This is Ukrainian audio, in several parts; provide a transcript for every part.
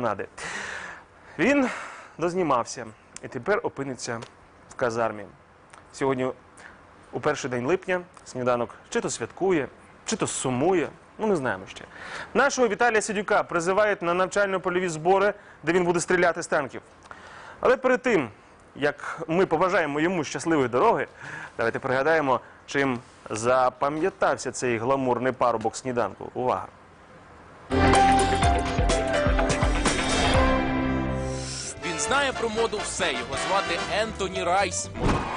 Нади. Він дознімався і тепер опиниться в казармі. Сьогодні, у перший день липня, сніданок чи то святкує, чи то сумує. Ну, не знаємо ще. Нашого Віталія Сидюка призивають на навчально-польові збори, де він буде стріляти з танків. Але перед тим, як ми побажаємо йому щасливої дороги, давайте пригадаємо, чим запам'ятався цей гламурний парубок сніданку. Увага! Знає про моду все. Його звати Ентоні Райс.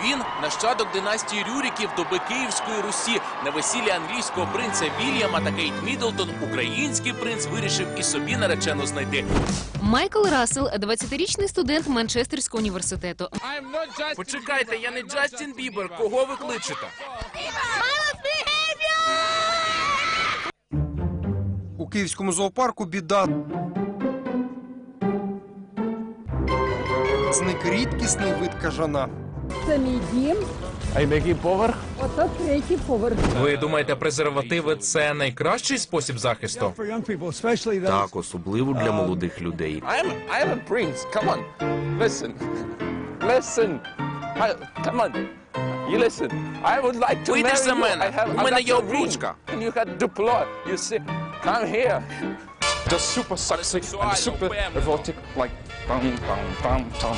Він нащадок династії Рюріків доби Київської Русі. На весіллі англійського принца Вільяма та Кейт Міддлтон український принц вирішив і собі наречену знайти. Майкл Рассел, 20-річний студент Манчестерського університету. Почекайте, я не Джастін Бібер. Кого ви кличете? У київському зоопарку біда. Зник рідкісний вид кажана. Це мій дім. А який поверх? Ото третій поверх. Ви думаєте, презервативи це найкращий спосіб захисту? Так, особливо для молодих людей. I'm I'm a prince. Come on, listen, listen. I, come on, you listen. I would like to Вийдеш marry за you. мене. I У мене got є your обручка. And you had deploy. You see, come here. Just super sexy and super erotic, like bum bum bum bum.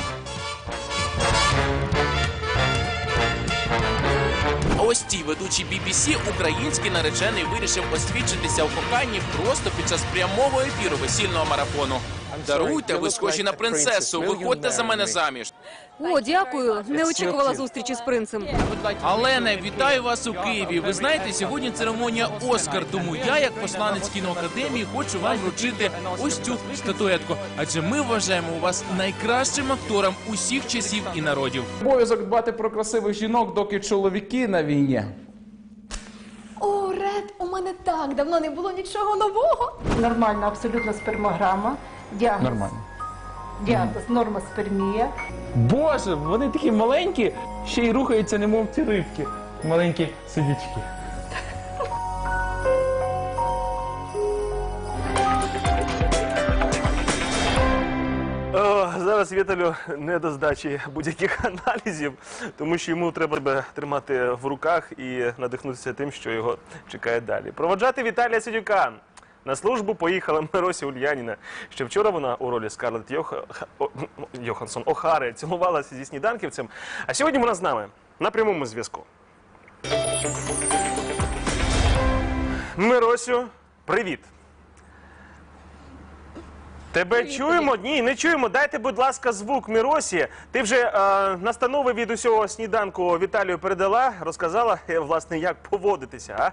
Ось ті ведучі BBC український наречений вирішив освідчитися у коханні просто під час прямого ефіру весільного марафону. Даруйте, ви схожі на принцесу. Виходьте за мене заміж. О, дякую. Не очікувала зустрічі з принцем. Алене, вітаю вас у Києві. Ви знаєте, сьогодні церемонія Оскар. Тому я, як посланець кіноакадемії, хочу вам вручити ось цю статуетку. Адже ми вважаємо вас найкращим актором усіх часів і народів. Обов'язок дбати про красивих жінок, доки чоловіки на війні. Мене так давно не було нічого нового. Нормальна абсолютно спермограма. Діагноз. Нормально. Діагноз норма спермія. Боже, вони такі маленькі, ще й рухаються, немов ці рибки. Маленькі сидячки. Зараз Віталю не до здачі будь-яких аналізів, тому що йому треба тримати в руках і надихнутися тим, що його чекає далі. Проводжати Віталія Сидюка. На службу поїхала Мирося Ульяніна. Ще вчора вона у ролі Скарлетт Йох... Йоханссон Охари цілувалася зі сніданківцем. А сьогодні вона з нами на прямому зв'язку. Миросю, привіт. Тебе чуємо? Ні, не чуємо. Дайте, будь ласка, звук Міросі. Ти вже е, настанови від усього сніданку Віталію передала, розказала, е, власне, як поводитися, а?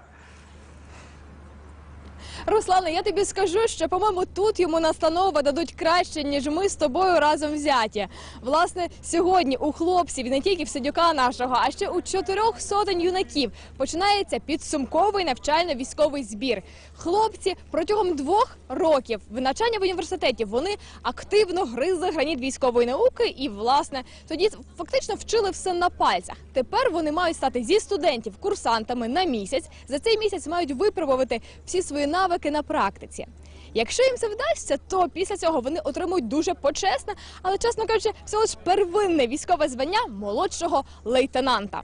Руслане, я тобі скажу, що, по-моєму, тут йому настанови дадуть краще, ніж ми з тобою разом взяті. Власне, сьогодні у хлопців, не тільки в сидюка нашого, а ще у чотирьох сотень юнаків починається підсумковий навчально-військовий збір. Хлопці протягом двох років в навчання в університеті вони активно гризли граніт військової науки і, власне, тоді фактично вчили все на пальцях. Тепер вони мають стати зі студентів курсантами на місяць. За цей місяць мають випробувати всі свої навики на практиці. Якщо їм це вдасться, то після цього вони отримують дуже почесне, але чесно кажучи, всього лише первинне військове звання молодшого лейтенанта.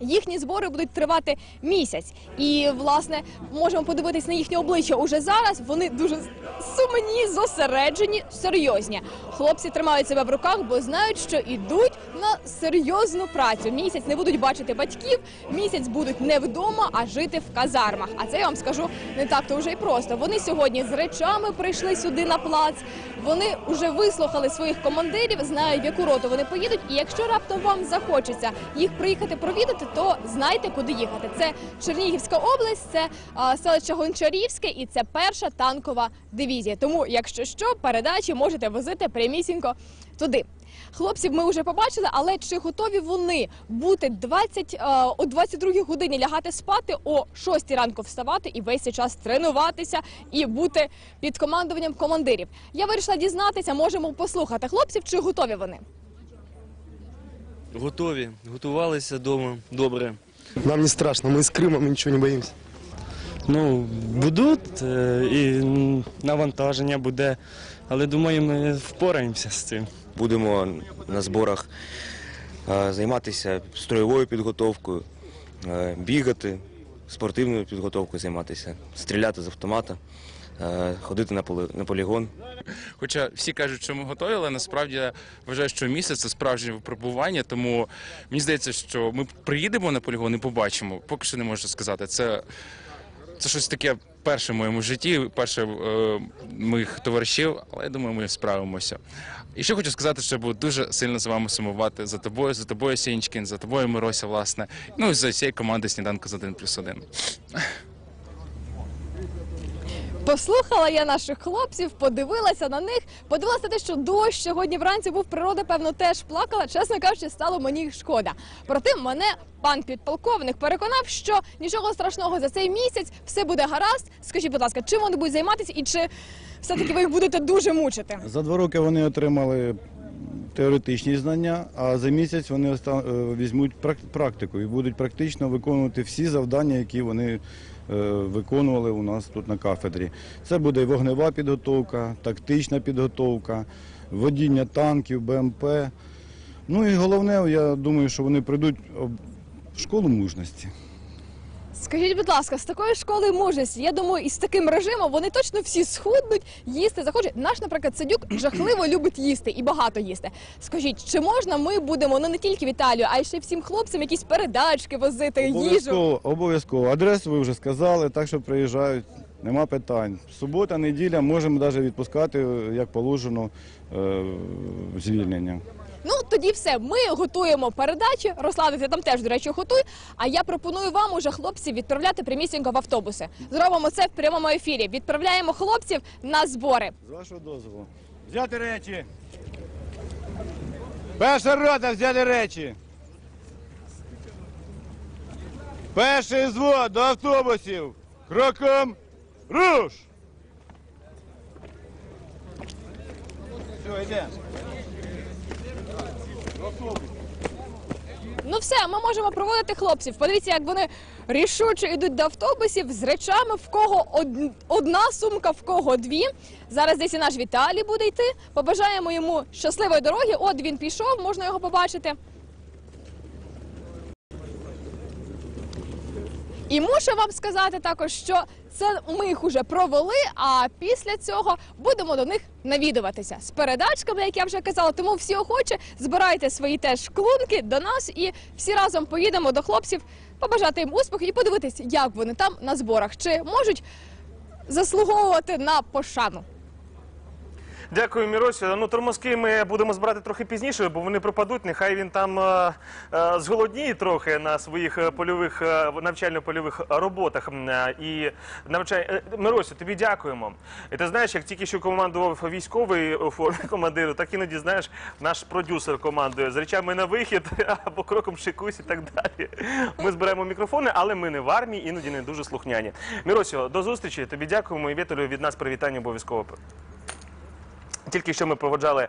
Їхні збори будуть тривати місяць, і власне можемо подивитись на їхнє обличчя уже зараз. Вони дуже сумні, зосереджені, серйозні. Хлопці тримають себе в руках, бо знають, що йдуть на серйозну працю. Місяць не будуть бачити батьків, місяць будуть не вдома, а жити в казармах. А це я вам скажу не так то вже й просто. Вони сьогодні з речами прийшли сюди на плац. Вони вже вислухали своїх командирів, знають, в яку роту вони поїдуть. І якщо раптом вам захочеться їх приїхати провідати, то знайте, куди їхати. Це Чернігівська область, це а, селище Гончарівське і це перша танкова дивізія. Тому, якщо що, передачі можете возити прямісінько туди. Хлопців ми вже побачили, але чи готові вони бути 20, е, о 22 годині лягати спати, о 6 ранку вставати і весь цей час тренуватися і бути під командуванням командирів? Я вирішила дізнатися, можемо послухати хлопців, чи готові вони. Готові, готувалися вдома добре. Нам не страшно, ми з Крима, ми нічого не боїмося. Ну, будуть е, і навантаження буде але думаю, ми впораємося з цим. Будемо на зборах е, займатися строєвою підготовкою, е, бігати, спортивною підготовкою займатися, стріляти з автомата, ходити на полі- на полігон. Хоча всі кажуть, що ми готові, але насправді я вважаю, що місяць це справжнє випробування. Тому мені здається, що ми приїдемо на полігон і побачимо. Поки що не можу сказати. Це, це щось таке перше в моєму житті, перше е, моїх товаришів, але я думаю, ми справимося. І ще хочу сказати, що я буду дуже сильно з вами сумувати за тобою, за тобою, Сінчкін, за тобою, Мирося, власне. Ну і за всією командою сніданку з 1 плюс 1. Послухала я наших хлопців, подивилася на них, подивилася те, що дощ сьогодні вранці був природа, певно, теж плакала. Чесно кажучи, стало мені шкода. Проте мене пан підполковник переконав, що нічого страшного за цей місяць все буде гаразд. Скажіть, будь ласка, чим вони будуть займатися і чи все-таки ви їх будете дуже мучити? За два роки вони отримали теоретичні знання, а за місяць вони е, візьмуть практику і будуть практично виконувати всі завдання, які вони виконували у нас тут на кафедрі. Це буде і вогнева підготовка, тактична підготовка, водіння танків, БМП. Ну і головне, я думаю, що вони прийдуть в школу мужності. Скажіть, будь ласка, з такої школи мужності, я думаю, і з таким режимом вони точно всі схуднуть, їсти захочуть. Наш, наприклад, Садюк жахливо любить їсти і багато їсти. Скажіть, чи можна ми будемо ну не тільки Віталію, а й ще всім хлопцям якісь передачки возити, їжу? Обов'язково, обов'язково. Адресу ви вже сказали, так що приїжджають, нема питань. Субота, неділя, можемо навіть відпускати, як положено, е, звільнення. Ну тоді все. Ми готуємо передачі. Руслан, ти там теж, до речі, готуй. А я пропоную вам уже хлопців відправляти прямісінько в автобуси. Зробимо це в прямому ефірі. Відправляємо хлопців на збори. З вашого дозволу. Взяти речі. Перша рота взяли речі. Перший звод до автобусів. Кроком руш. Все, йдемо. Ну все, ми можемо проводити хлопців. Подивіться, як вони рішуче йдуть до автобусів з речами, в кого од- одна сумка, в кого дві. Зараз десь і наш Віталій буде йти. Побажаємо йому щасливої дороги. От він пішов, можна його побачити. І мушу вам сказати також, що це ми їх уже провели. А після цього будемо до них навідуватися з передачками, як я вже казала. Тому всі охочі збирайте свої теж клунки до нас, і всі разом поїдемо до хлопців, побажати їм успіху і подивитись, як вони там на зборах, чи можуть заслуговувати на пошану. Дякую, Міросю. Ну, тормозки ми будемо збирати трохи пізніше, бо вони пропадуть. Нехай він там е, е, зголодніє трохи на своїх е, польових е, навчально-польових роботах. І навчай... Миросю, тобі дякуємо. І ти знаєш, як тільки що командував військовий у формі командиру, так іноді знаєш, наш продюсер командує з речами на вихід або кроком шикусь і так далі. Ми збираємо мікрофони, але ми не в армії, іноді не дуже слухняні. Міросю, до зустрічі. Тобі дякуємо і Віталію від нас привітання обов'язково. Тільки що ми проводжали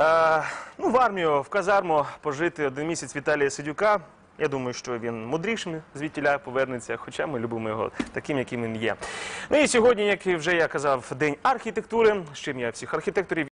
е, ну, в армію, в казарму пожити один місяць Віталія Сидюка. Я думаю, що він мудрішим звідтіля повернеться, хоча ми любимо його таким, яким він є. Ну і сьогодні, як вже я казав, день архітектури, з чим я всіх архітекторів.